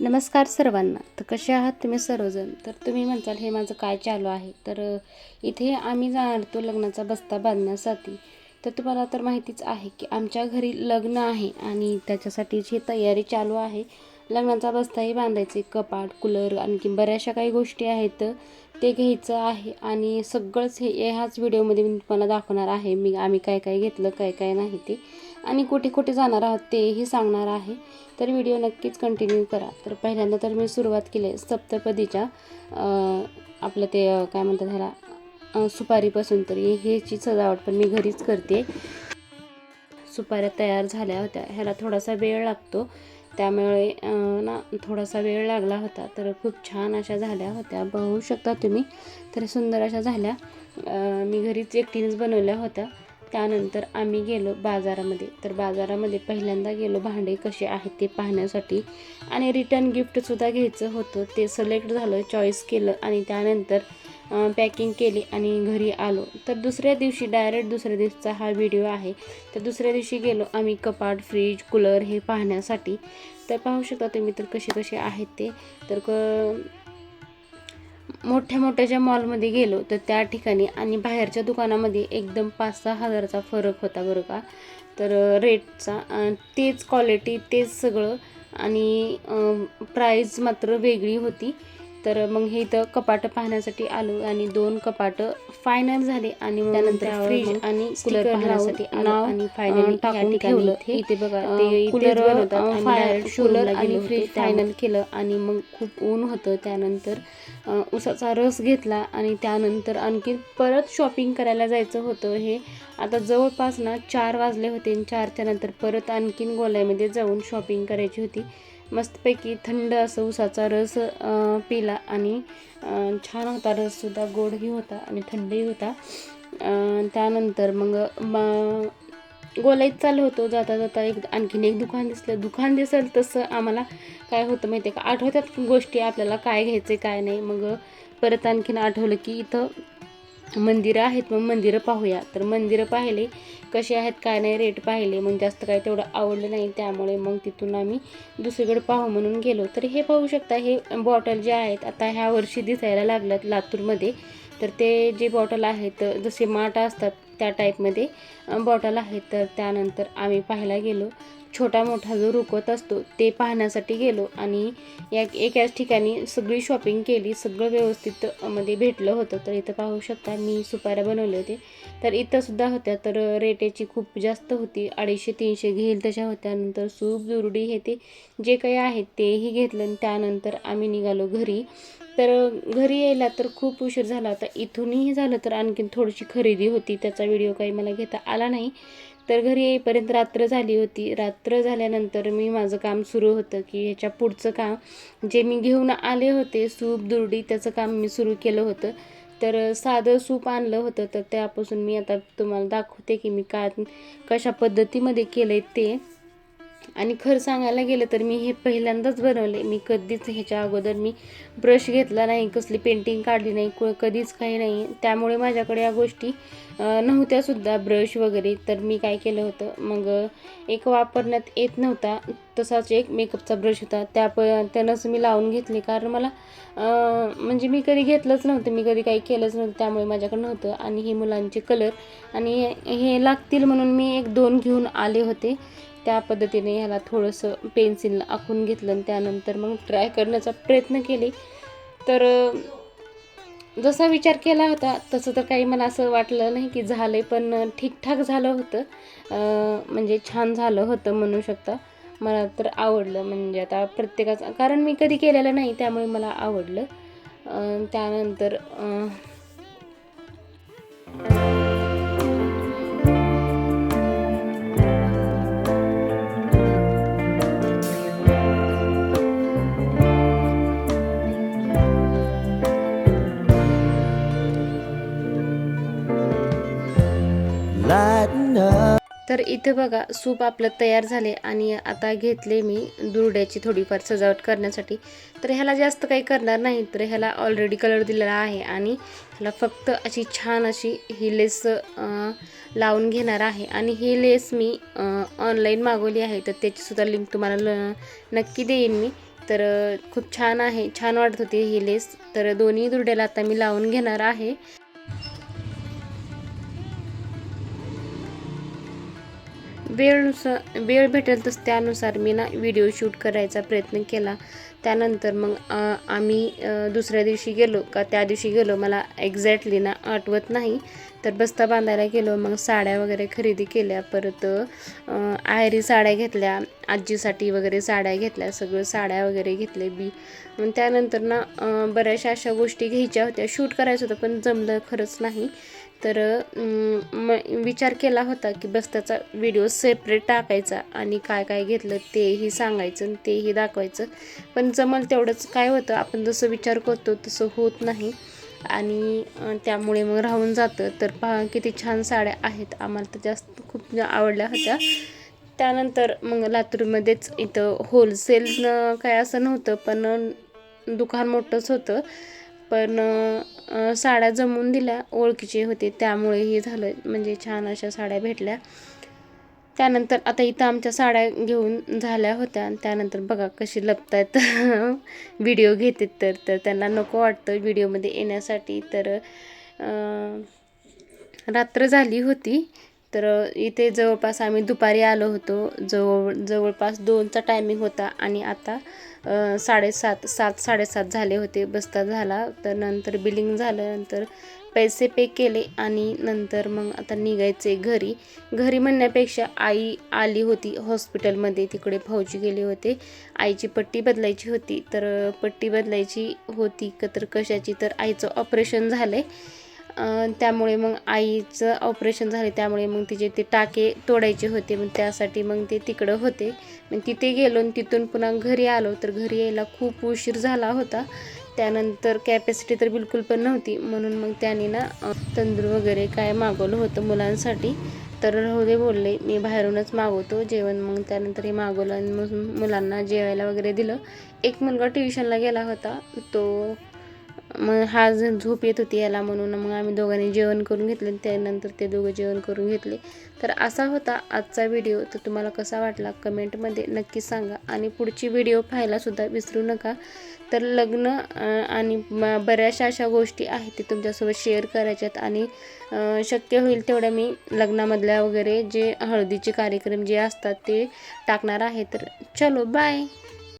नमस्कार सर्वांना. तर कसे आहात तुम्ही सर्वजण? तर तुम्ही म्हणताल हे माझं काय चालू आहे? तर इथे आम्ही जाणार तो लग्नाचा बस्ता बांधण्यासाठी. तर तुम्हाला तर माहितीच आहे की आमच्या घरी लग्न आहे आणि त्याच्यासाठीची तयारी चालू आहे लग्नाचा बस्ताही बांधायचे कपाट कूलर आणखी बऱ्याचशा काही गोष्टी आहेत ते घ्यायचं आहे आणि सगळंच हे ह्याच व्हिडिओमध्ये मी तुम्हाला दाखवणार आहे. मी आम्ही काय काय घेतलं काय काय नाही ते. आणि कुठे कुठे जाणार आहोत तेही सांगणार आहे. तर व्हिडिओ नक्कीच कंटिन्यू करा. तर पहिल्यांदा तर मी सुरुवात केली आहे सप्तपदीच्या आपलं ते काय म्हणतात ह्याला सुपारीपासून तर. ह्याची सजावट पण मी घरीच करते. सुपाऱ्या तयार झाल्या होत्या. ह्याला थोडासा वेळ लागतो. त्यामुळे ना थोडासा वेळ लागला होता. तर खूप छान अशा झाल्या होत्या. बघू शकता तुम्ही. तर सुंदर अशा झाल्या. मी घरीच एकटीनेच बनवल्या होत्या. त्यानंतर आम्ही गेलो बाजारामध्ये. तर बाजारामध्ये पहिल्यांदा गेलो भांडे कसे आहेत ते पाहण्यासाठी. आणि रिटर्न गिफ्टसुद्धा घ्यायचं होतं. ते सिलेक्ट झालं चॉईस केलं आणि त्यानंतर पॅकिंग केली आणि घरी आलो. तर दुसऱ्या दिवशी डायरेक्ट दुसऱ्या दिवसाचा हा व्हिडिओ आहे. तर दुसऱ्या दिवशी गेलो आम्ही कपाट फ्रीज कूलर हे पाहण्यासाठी. तर पाहू शकता तुम्ही तर कसे कसे आहेत ते. तर क मोठ्या मोठ्या ज्या मॉलमध्ये गेलो तर त्या ठिकाणी आणि बाहेरच्या दुकानामध्ये एकदम पाच सहा हजाराचा फरक होता बरं का. तर रेटचा तेच क्वालिटी तेच सगळं आणि प्राईज मात्र वेगळी होती. तर मग हे इथं कपाटं पाहण्यासाठी आलो आणि दोन कपाटं फायनल झाले आणि त्यानंतर फ्रीज आणि कूलर पाहण्यासाठी आलो आणि फायनली टाकून ठेवलं. इथे बघा ते कूलर कूलर आणि फ्रीज फायनल केलं आणि मग खूप ऊन होतं. त्यानंतर उसाचा रस घेतला आणि त्यानंतर आणखी परत शॉपिंग करायला जायचं होतं हे. आता जवळपास ना चार वाजले होते आणि चारच्या नंतर परत आणखीन गोल्यामध्ये जाऊन शॉपिंग करायची होती. मस्तपैकी थंड असं उसाचा रस पिला आणि छान होता रससुद्धा गोडही होता आणि थंडही होता. त्यानंतर मग म गोलाईत चालू होतो जाता जाता एक आणखीन एक दुकान दिसलं. दुकान दिसेल तसं आम्हाला काय होतं माहिती आहे का? आठवतात गोष्टी आपल्याला काय घ्यायचे काय नाही. मग परत आणखीन आठवलं की इथं मंदिरं आहेत मग मंदिरं पाहूया. तर मंदिरं पाहिले कसे आहेत काय नाही रेट पाहिले मग जास्त काय तेवढं आवडलं नाही त्यामुळे मग तिथून आम्ही दुसरीकडे पाहू म्हणून गेलो. तर हे पाहू शकता हे बॉटल जे आहेत आता ह्या वर्षी दिसायला लागल्यात लातूरमध्ये. तर ते जे बॉटल आहेत जसे माठ असतात त्या टाईपमध्ये बॉटल आहेत. तर त्यानंतर आम्ही पाहायला गेलो. छोटा मोठा जो रुकवत असतो ते पाहण्यासाठी गेलो आणि या एकाच ठिकाणी सगळी शॉपिंग केली सगळं व्यवस्थित मध्ये भेटलं होतं. तर इथं पाहू शकता मी सुपाऱ्या बनवले होते. तर इथंसुद्धा होत्या तर रेट याची खूप जास्त होती. अडीचशे तीनशे घेईल तशा होत्या. नंतर सूप दुरडी हे ते जे काही आहेत तेही घेतलं आणि त्यानंतर आम्ही निघालो घरी. तर घरी यायला तर खूप उशीर झाला होता. इथूनही झालं तर आणखीन थोडीशी खरेदी होती. त्याचा व्हिडिओ काही मला घेता आला नाही. तर घरी येईपर्यंत रात्र झाली होती. रात्र झाल्यानंतर मी माझं काम सुरू होतं की ह्याच्या पुढचं काम जे मी घेऊन आले होते सूप दुरडी त्याचं काम मी सुरू केलं होतं. तर साधं सूप आणलं होतं. तर त्यापासून मी आता तुम्हाला दाखवते की मी का कशा पद्धतीमध्ये केलं आहे ते. आणि खरं सांगायला गेलं तर मी हे पहिल्यांदाच बनवले. मी कधीच ह्याच्या अगोदर मी ब्रश घेतला नाही कसली पेंटिंग काढली नाही को कधीच काही नाही. त्यामुळे माझ्याकडे या गोष्टी नव्हत्यासुद्धा ब्रश वगैरे. तर मी काय केलं होतं मग एक वापरण्यात येत नव्हता. तसाच एक मेकअपचा ब्रश होता. त्या प त्यानंच मी लावून घेतले. कारण मला म्हणजे मी कधी घेतलंच नव्हतं. मी कधी काही केलंच नव्हतं. त्यामुळे माझ्याकडे नव्हतं. आणि हे मुलांचे कलर आणि हे लागतील म्हणून मी एक दोन घेऊन आले होते. त्या पद्धतीने ह्याला थोडंसं पेन्सिल आखून घेतलं आणि त्यानंतर मग ट्राय करण्याचा प्रयत्न केले. तर जसा विचार केला होता तसं तर काही मला असं वाटलं नाही की झालं आहे पण ठीकठाक झालं होतं. म्हणजे छान झालं होतं म्हणू शकता. मला तर आवडलं म्हणजे आता प्रत्येकाचं कारण मी कधी केलेलं नाही त्यामुळे मला आवडलं. त्यानंतर तर इथे बघा सूप आपलं तयार झाले आणि आता घेतले मी दुर्ड्याची थोडीफार सजावट करण्यासाठी. तर ह्याला जास्त काही करणार नाही तर ह्याला ऑलरेडी कलर दिलेला आहे आणि ह्याला फक्त अशी छान अशी ही लेस लावून घेणार आहे. आणि ही लेस मी ऑनलाईन मागवली आहे तर त्याचीसुद्धा लिंक तुम्हाला ल नक्की देईन मी. तर खूप छान आहे छान वाटत होती ही लेस तर दोन्ही दुरड्याला आता मी लावून घेणार आहे. वेळनुसार वेळ भेटेल तस त्यानुसार मी ना व्हिडिओ शूट करायचा प्रयत्न केला. त्यानंतर मग आम्ही दुसऱ्या दिवशी गेलो का त्या दिवशी गेलो. मला एक्झॅक्टली ना आठवत नाही. तर बस्ता बांधायला गेलो. मग साड्या वगैरे खरेदी केल्या. परत आयरी साड्या घेतल्या. आजीसाठी वगैरे साड्या घेतल्या सगळं साड्या वगैरे घेतले बी मग त्यानंतर ना बऱ्याचशा अशा गोष्टी घ्यायच्या होत्या. शूट करायचं होतं पण जमलं खरंच नाही. तर म विचार केला होता की बस त्याचा व्हिडिओ सेपरेट टाकायचा आणि काय काय घेतलं तेही सांगायचं आणि तेही दाखवायचं. पण जमल तेवढंच. काय होतं आपण जसं विचार करतो तसं होत नाही. आणि त्यामुळे मग राहून जातं. तर पहा किती छान साड्या आहेत. आम्हाला तर जास्त खूप आवडल्या होत्या. त्यानंतर मग लातूरमध्येच इथं होलसेल काय असं नव्हतं पण दुकान मोठंच होतं. पण साड्या जमून दिल्या ओळखीचे होते. त्यामुळे हे झालं म्हणजे छान अशा साड्या भेटल्या. त्यानंतर आता इथं आमच्या साड्या घेऊन झाल्या होत्या. आणि त्यानंतर बघा कशी लपतायत. व्हिडिओ घेतात तर तर त्यांना नको वाटतं व्हिडिओमध्ये येण्यासाठी. तर रात्र झाली होती. तर इथे जवळपास आम्ही दुपारी आलो होतो. जवळ जवळपास दोनचा टायमिंग होता आणि आता साडेसात सात साडेसात झाले होते. बस्ता झाला तर नंतर बिलिंग झाल्यानंतर पैसे पे केले आणि नंतर मग आता निघायचे घरी. घरी म्हणण्यापेक्षा आई आली होती हॉस्पिटलमध्ये तिकडे भाऊजी गेले होते. आईची पट्टी बदलायची होती. तर पट्टी बदलायची होती का तर कशाची? तर आईचं ऑपरेशन झालं आहे त्यामुळे मग आईचं ऑपरेशन झाले त्यामुळे मग तिचे ते टाके तोडायचे होते. मग त्यासाठी मग ते तिकडं होते. मग तिथे गेलो आणि तिथून पुन्हा घरी आलो. तर घरी यायला खूप उशीर झाला होता. त्यानंतर कॅपॅसिटी तर बिलकुल पण नव्हती. म्हणून मग त्याने ना तंदूर वगैरे काय मागवलं होतं मुलांसाठी. तर राहू दे बोलले मी बाहेरूनच मागवतो जेवण. मग त्यानंतर हे मागवलं आणि मग मुलांना जेवायला वगैरे दिलं. एक मुलगा ट्युशनला गेला होता. तो मग हा जण झोप येत होती याला म्हणून. मग आम्ही दोघांनी जेवण करून घेतले आणि त्यानंतर ते दोघं जेवण करून घेतले. तर असा होता आजचा व्हिडिओ. तर तुम्हाला कसा वाटला कमेंटमध्ये नक्की सांगा. आणि पुढची व्हिडिओ पाहायलासुद्धा विसरू नका. तर लग्न आणि बऱ्याचशा अशा गोष्टी आहेत ते तुमच्यासोबत शेअर करायच्यात. आणि शक्य होईल तेवढ्या मी लग्नामधल्या वगैरे जे हळदीचे कार्यक्रम जे असतात ते टाकणार आहे. तर चलो बाय